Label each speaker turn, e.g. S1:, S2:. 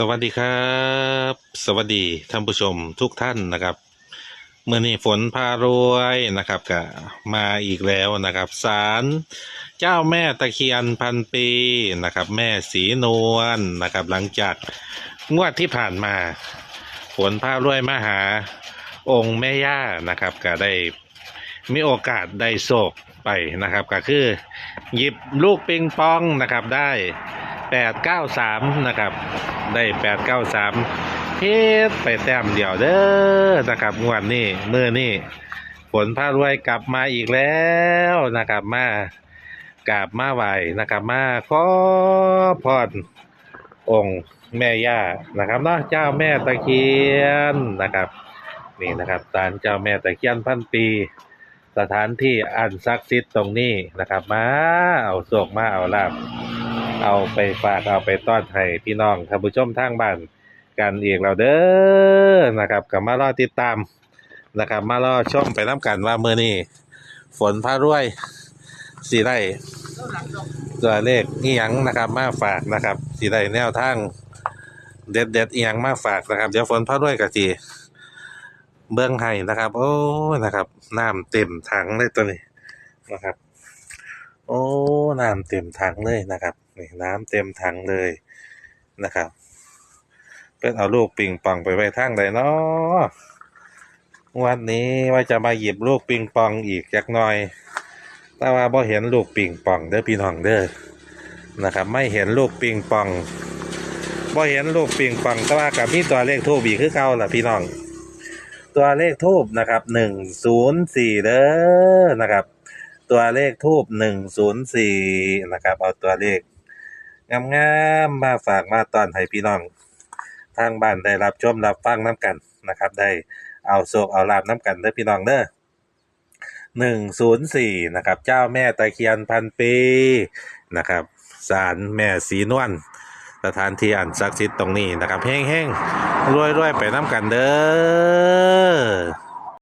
S1: สวัสดีครับ สวัสดีท่านผู้ชมทุกท่านนะครับเมื่อนี้ฝนพารวยนะครับก็มาอีกแล้วนะครับศาลเจ้าแม่ตะเคียนพันปีนะครับ แม่สีนวลนะครับ หลังจากงวดที่ผ่านมาฝนพารวยมาหาองค์แม่ย่านะครับก็ได้มีโอกาสได้โศกไปนะครับ ก็คือหยิบลูกปิงปองนะครับได้ แปดเก้าสามนะครับ ได้แปดเก้าสามเฮ็ดไปแต้มเดียวเด้อนะครับงวดนี้มือนี้ฝนพารวยกลับมาอีกแล้วนะครับมากราบมาไหวนะครับ มาขอพรองค์แม่ย่านะครับเนาะเจ้าแม่ตะเคียนนะครับนี่นะครับศาลเจ้าแม่ตะเคียนพันปี สถานที่อันศักดิ์สิทธิ์ตรงนี้นะครับ มาเอาโศกมาเอาลาบ เอาไปฝากเอาไปต้อนให้พี่น้องท่านผู้ชมทางบ้านกันอีกแล้วเด้อนะครับกับมารอติดตามนะครับ มารอชมไปน้ำกันว่าเมื้อนี้ฝนพารวยสีได้ตัวเลขอีหยังนะครับมาฝากนะครับสีได้แนวทางเด็ดเด็ดๆอียงมาฝากนะครับเดี๋ยวฝนพารวยกับสีเบื้องให้นะครับ โอ้ยนะครับน้ำเต็มถังเลยตัวนี้นะครับ โอ้น้ำเต็มถังเลยนะครับนี่น้ำเต็มถังเลยนะครับเป็นเอาลูกปิงปองไปไว้ทางใดเนาะวันนี้ว่าจะมาหยิบลูกปิงปองอีกจักหน่อย แต่ว่าบ่เห็นลูกปิงปองเด้อพี่น้องเด้อนะครับ ไม่เห็นลูกปิงปองบ่เห็นลูกปิงปองแต่ว่ากับมีตัวเลขทูบอีกคือเก่าล่ะพี่น้อง ตัวเลขทูบนะครับหนึ่งศูนย์สี่เด้อนะครับ ตัวเลขทูบหนึ่งศูนย์สี่นะครับ เอาตัวเลขงามๆมาฝากมาตอนให้พี่น้อง ทางบ้านได้รับชมรับฟังน้ำกันนะครับ ได้เอาโศกเอาลาบน้ำกันเด้อพี่น้องเด้อหนึ่งศูนย์สี่นะครับ เจ้าแม่ตะเคียนพันปีนะครับศาลแม่สีนวลสถานที่อันศักดิ์สิทธิ์ตรงนี้นะครับแห้งๆรวยๆไปน้ำกันเด้อ